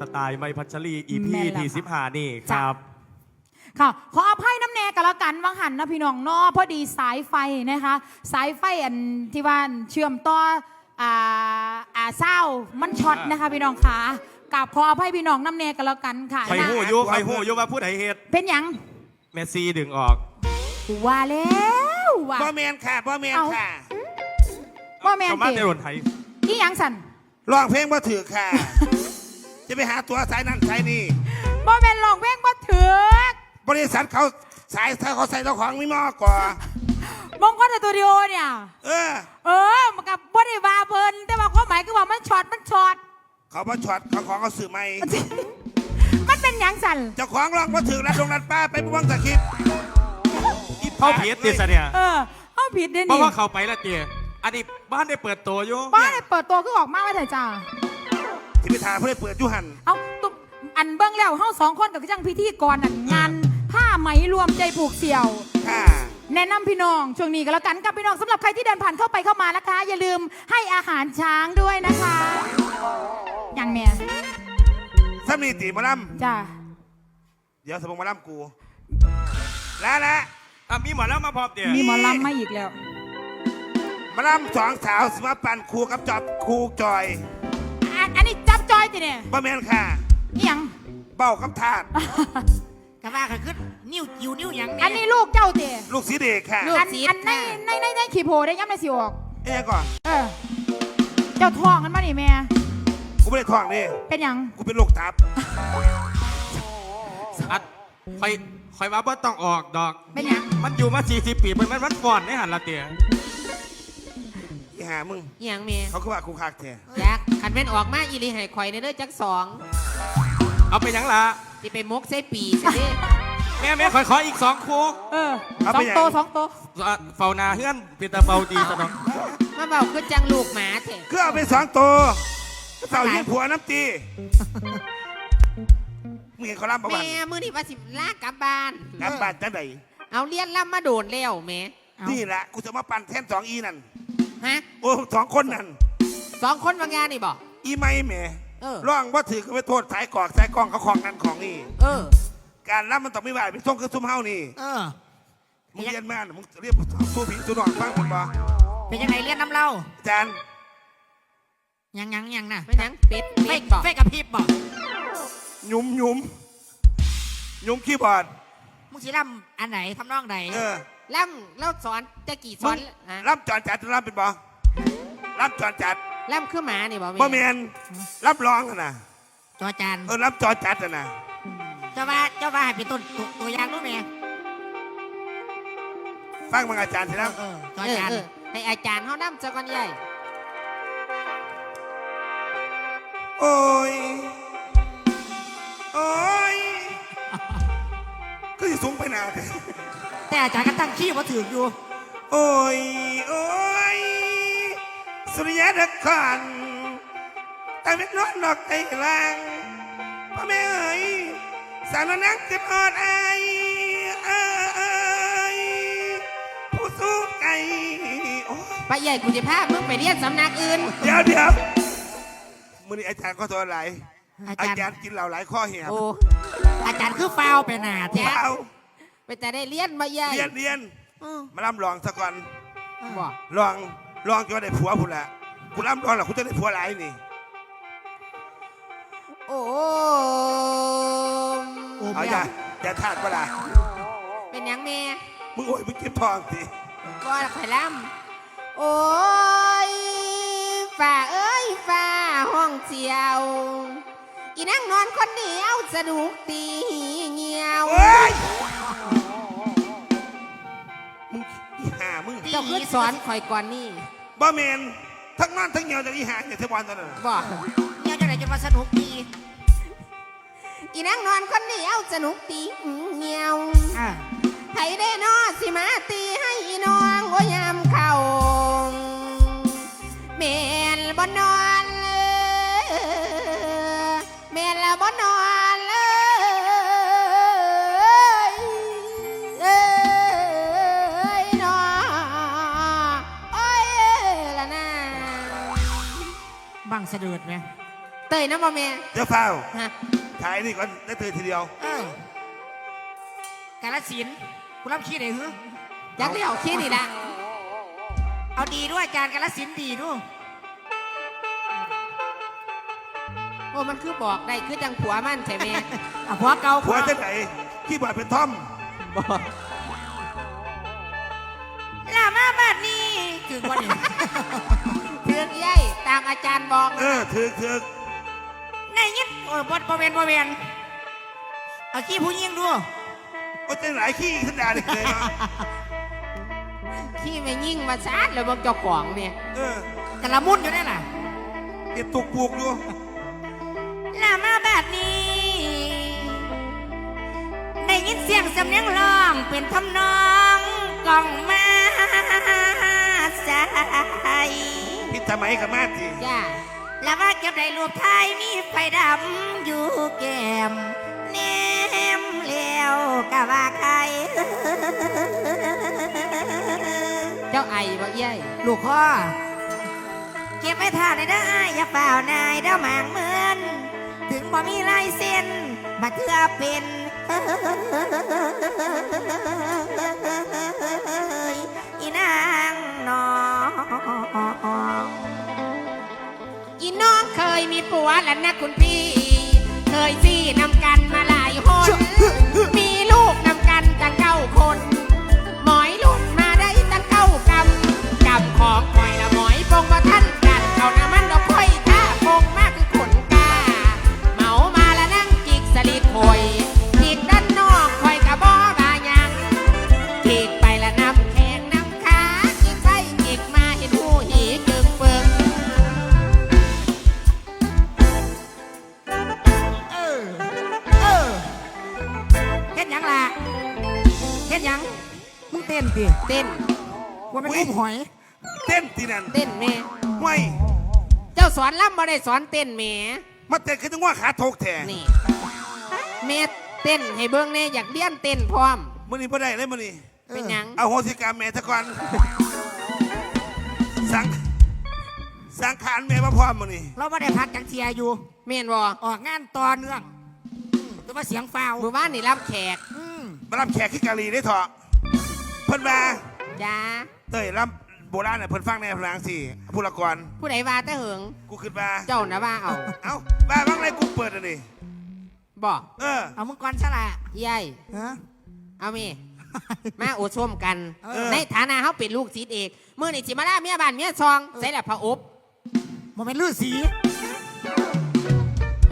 สไตล์ไมพัชรี EP แม่นแล้วที่ค่ะสิบห้านี่คจ้ะรับ ค่ะขออภัยน้ำแน่กันแล้วกันวังหันนะพี่น้องเนอพอดีสายไฟนะคะ สายไฟอันที่ว่าเชื่อมต่ออ่าอ่าเศร้ามันช็อตนะคะพี่น้องค่ะกับขออภัยพี่น้องน้ำแน่กันแล้วกันค่ะใครหู้อยุใครหู้อยุว่าพูดไห้เหตุเป็นหยังเมสซี่ดึงออก กูว่าแล้วว่า บ่แมนค่ะบ่แมนเอ้า ค่ะว่าแมนชาวบ้านเตในรนไทยนี่ยังสันร้องเพลงบ่ถือค่ะ จะไปหาตัวสายนั่นสายนี่ว่าแมนลองเพลงบ่ถือกบริษัทเขาสายเขาใส่เจ้าของไม่มอกกว่ามงคลสตูดิโอเนี่ย เออ เออมันกับบ่ได้ว่าเพิ่นแต่ว่าความหมายคือว่ามันช็อตมันช็อตเขาบ่ช็อตเขาของเขาสื่อไม่มันเป็นหยังสันเจ้าของร้องบ่ถือรัดลงรัดป้าไปบ่วังสคริปต์อีเข้าเพียติสเนี่ยเออเอาผิดเด้เพราะนี่ว่าเขาไปและเตียอันนี้บ้านได้เปิดตัวอยู่บ้านได้เปิดตัวคือออกมาไว้เถอะจ้า ที่ไปถ่ายเพื่อเปิดอยุหันเอาตุ๊บอันเบิ้งแล้วเฮาสองคนกับจังพิธีกรนั่นงานผ้าไหมรวมใจผูกเสี่ยว ค่ะ แนะนำพี่น้องช่วงนี้ก็แล้วกันกับพี่น้องสำหรับใครที่เดินผ่านเข้าไปเข้ามานะคะ อย่าลืมให้อาหารช้างด้วยนะคะ อย่างเนี้ยถ้ามีตีมาล่จ้าำเดี๋ยวสมองมาล่ำกู แล้วละอะมีหมอแล้วมาพร้อมเตียมีหมอลำมาอีกแล้ว มาล่ำสองสาวสมาปั่นครูกับจอบครูจอย อันอันนี้จับจอย ติเนี่ยบ่แมนค่ะ นี่หยัง เบ้ากับทาดกะว่าก็คือนิ้วจิ๋วนิ้วหยังอันนี้ลูกเจ้าเตะลูกสีเด็กค่ะ ลูกอันสีอันในค่ะ ในในในขีโพได้ย่ำในสิออก เอ้ยก่อนเออ เจ้าทองกันมานี่แม่ กูไม่ได้ท้องนี่เป็นหยัง กูเป็นโรคตับอัดคอยคอยว่าบ่ต้องออกดอก เป็นหยัง มันอยู่มา 40 ปีมันมันมันก่อนในหันละเตีย อีหามึง อหยังเมียเขาคือว่ากูคักแท้จักขันเป็นออกมาอีหลีให้ข่อยในเด้อจักสองเอาไปหยังล่ะสิไปมกใส่ปีสิเด้แม่แม่ขอขออีกสองคู่เออสองโตสองโตอะเฝ้านาเฮือนเป็นตาเฝ้าดีซะเนาะมาเบาคือจังลูกหมาแท้คือเอาไปสองตัวเต่ายิงผัวน้ำตีมึงเห็นเขาล่ำประวัแม่ติมื้อนี้ว่าสิลากกลับบ้านกลับบ้านจังไดเอาเลี้ยนล่ำมาโดนแล้วแม่เอานี่แหละกูจะมาปั่นแทนสองอีนั่น ฮะโอ้สองคนนั่นสองคนบางงานนี่บ่อีไม่แหม่เออ ร่องว่าถือก็ไปโทษสายกอกสายกล้องเขาของนั่นของนี่ เออ การรับมันต้องไม่ไหวเป็นส่งคือซุ่มเฮานี่ เออ มึงเรียนมาน่ะมึงเรียกสู้ผีสู้นอนฟังเป็นบ่เป็นยังไงเลี้ยนน้ำเล่าอาจารย์ยังยังยังนะเป็นหยังเป็ดเฟเป็กดบ่เฟกกับพริบบอกหยุมหยุมหยุมคีย์บอร์ดมึงสิลำอันไหนทำนองไหนเออ ล่ำแล้วสอนตะกี้สมึองนฮะรับจอนจัดรับเป็นบ่รับจอนจัดล่ำคือหมานี่บ่บ่แมนรับรองอะนะจอจานเออรับจอนจัดอะนะเจ้าว่าเจ้าว่าให้เป็นต้นตัวตัวอย่างรู้ไหมฟังมังอาจารย์สินะเออจอเออจานเออให้อาจารย์เฮานํซะก่อนใหญ่โอ้ยโอ้ยก็จะสูงไปหนาเถอะ แต่อาจารย์ก็ตั้งขี้ว่าถืออยู่ โอ้ย โอ้ย สุริยะนครแต่เป็นนอนนอกไอ้ลางพ่อแม่เอ๋ยสารนักเกิดออดไอายเอ้ยผู้สู้ไก่โอ้ยไปใหญ่กูจะพามึงไปเรียนสำนักอื่น เดี๋ยวเดี๋ยวมือนี้อาจารย์ก็ตัวอะไรอาอาจารย์ จารย์กินเหล่าหลายข้อเหี่ยโอ้อาจารย์คือฟาวไปหนาแท้เปล่า ไปแต่ได้เรียนมาใหญ่เรียนเรียนอือมาล่ำลองซะก่อนบ่ลองลองจนว่าได้ผัวพุ่นละกูล่ำลองหรอกูจะได้ผัวหลายนี่โอ้โอ้เอาไม่อย่าเอาอย่าทาดเวลาเป็นหยังแม่มึงโอ้ยมึงเก็บทองสิบ่ละข่อยล่ำโอ้ยฝ่าเอ้ยฝ่าห้องเจียว อีนั่งนอนคนเดียวสนุกตีเงียว เอ้ย มึงอีห่ามึงเจ้าคือสอนข่อยก่อนนี่บ่เมนทั้งนอนทั้งเหี่ยวจากอีห่าเนี่ยเทวันตอนนั้นน่ะบ่เนี่ยจะไหนจนว่าสนุกดี อีนั่งนอนคนเดียวสนุกตีเงียวอ่าไผได้นอสิมาตีให้อีน้องโอ้ยามเข่าเมนบ่นอนเลยเมนละบ่นอน สะดุดไหมเตยนะบ่แม่เจ้าเฝ้าฮะถ่ายนี่ก่อนได้เตยทีเดียวเออกาลสินธุ์กูรับขี้ไหนหืออยากเลี้ยวขี้นี่ละเอาดีด้วยอาจารย์กาลสินธุ์ดีด้วยโอ้มันคือบอกได้คือจังผัวมันใช่ไหมอะผัวเก่าผัวจะไหนขี้บอดเป็นท่อมลามาบัดนี้คือว่าเนี่ยเพื่อนใหญ่ตามอาจารย์บอก เออถือถือในยิดโอ้ยบดบเวนบเวนเอาขี้ผู้หญิงดู โอ้ยจะไหนขี้อีกสันดานอีกเลยเนาะขี้ไม่ยิ่งมาซาดเลยบอกเจ้าของเนี่ยเออกระมุนอยู่นี่น่ะเก็บตุกปลูกอยู่ลามาแบบนี้ ได้ยินเสียงสำเนียงร้องเป็นทำนองกล่องมาใส พิษทำไมกับมาทีจ้าแล้วว่าเก็บได้รูปไทยมีไฟดำอยู่แก้มแนมแล้วกะว่าใครเจ้าไอ้บ่ใหญ่ลูกพ่อเก็บไว้ท่าในเด้ออ้ายอย่าเปล่านายเด้อหมางเหมือนถึงบ่มีลายเส้นมาเถื่อเป็น หัวและนะคุณพี่ เคยซี่น ว่าเป็นอุ้มหอย เต้นทีนั่นเต้นแม่ไม่เจ้าสอนล่ำบ่ได้สอนเต้นแหม่มาเต้นคือจังว่าขาโถกแทงนี่แม่เต้นให้เบิ่งแน่อยากเลี้ยนเต้นพร้อม มื่อนี้พ่ได้เลยมื่อนี้เป็นหยังเอาโหสิกรรมแม่ตะก่อนสังสังขารแม่มาพร้อมมื่อนี้เราไม่ได้พักจังเทียอยู่ แม่นบ่ออกงานต่อเนื่องอืมแต่ว่าเสียงฟาวหมู่บ้านนี่รับแขกอืมมารับแขกขี้กะลีได้เถอะเพิ่นมาจ้า เต้ยรับโบราณเนี่ยเพิ่นฟังในพลังสี่ผู้ละกรผู้ใดว่าแต่เหิง กูขึ้นมาเจ้านะว่าเอาเอ้าบ้าบ้างไรกูเปิดอะนี่บ่เออ เอามึงก่อนซะละยายฮะ เอามี มาโอชมกัน เออ ในฐานะเขาเป็นลูกศิษย์เอกเมื่อนี่สิมาล่าเมียบ้านเมียซองใส่ละพระอบมันเป็นลือสี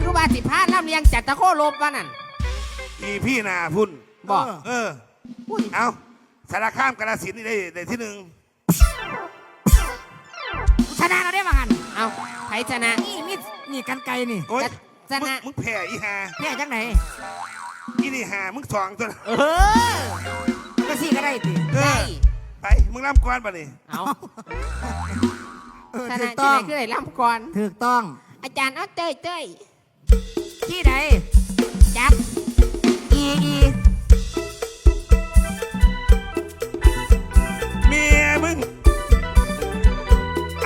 รู้ว่าสิพาล่ำเลียงจัดตะโคลบว่านั่นอีพี่นาพุ่นบ่เออเออ อุ้ยเอา สารข้ามกาลสินธุ์นี่ได้ได้ที่หนึ่งชนะเราได้บ้างกันเอาไผชนะ นี่มีนี่กันไกลนี่โอ๊ยชนะ มึงมึงแผ่อีหาแพ้จังไหนอีนี่หามึงสองตัวนะเออก็ซี่ก็ได้ติเอได้อไปมึงรับก่อนป่ะนี่เอาเออชถูนะกที่ต้อไหนงคือไหนล่ำก่อน ถูกต้องอาจารย์เอาเต้ยเต้ยที่ไหนจับอีอี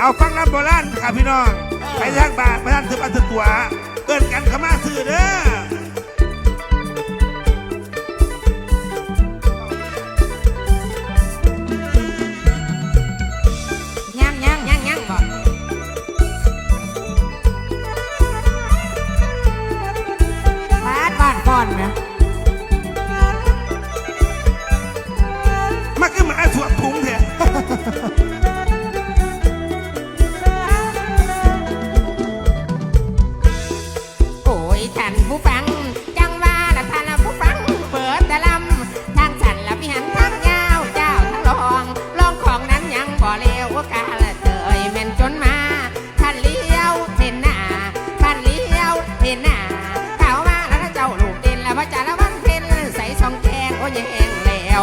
เอาฟังลำโบราณค่ะพี่น้องไปทางบาทไปทางถือปันถือตัวเอิ้นกันเขามาซื้อเด้อ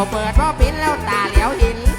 เปิดพ่อปิ้นแล้วตาเหลียวหิน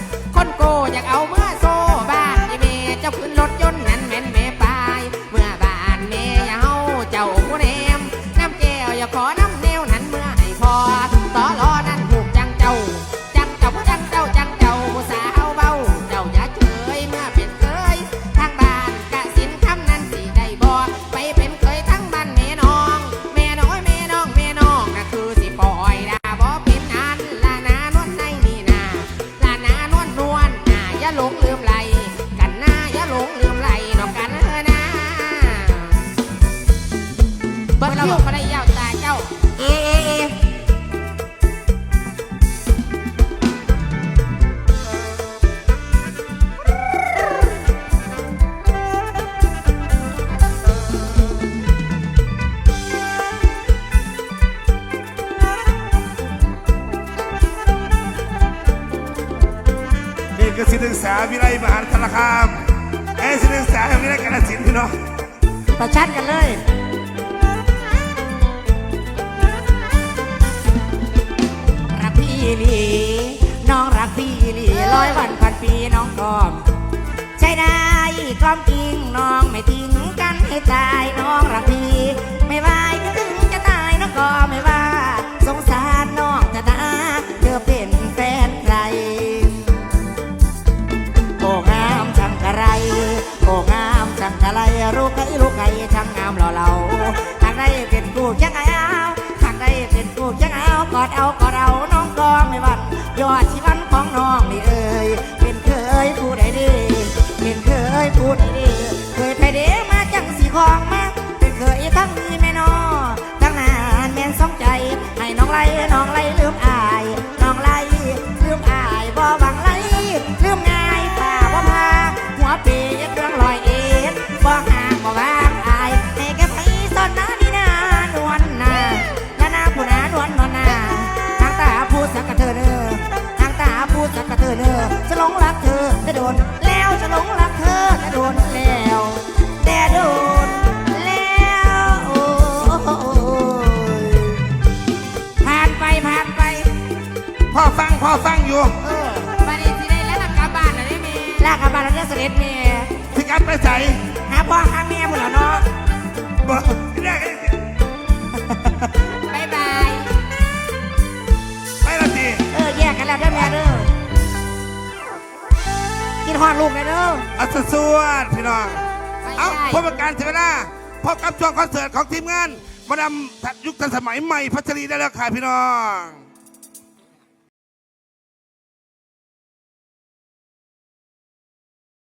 พี่น้องประชันกันเลยรักพี่หลีน้องรักพี่หลีร้อยวันพันปีน้องกอมใช่ได้กอมจริงน้องไม่ทิ้งกันให้ตายน้องรักพี่ไม่ว่าจะถึงจะตายน้องก็ไม่ว่าสงสาร ทั้งมีแม่นอทั้งนานแม่นสองใจ ให้น้องไล่น้องไล่ลืมอาย น้องไล่ลืมอายบ่หวังไล่ลืมง่ายป่าบ่พาหัวปียังเรื่องลอยเอ็ดบ่ห่างบ่วางอายให้แกไปสอนนาดีนานวลนานานาผู้นานวลนวลนาทางตาพูดสักกะเธอเด้อทางตาพูดสักกะเธอเด้อจะหลงรักเธอจะโดน ไหมลากกลับบ้านแล้วเด้อเสด็จแม่ที่กลับไปใส่หาพ่อหาแม่หมดแล้วเนาะบ่เรียกไอ้บายบายไปละทีเออแยกกันแล้วเด้อแม่เด้อกินฮอดลูกเลยเด้ออัศสวดพี่น้อง เอาพบกับการเสียเวลาพบกับช่วงคอนเสิร์ตของทีมงานมาดามยุคทันสมัยใหม่พัชรีได้แล้วค่ะพี่น้อง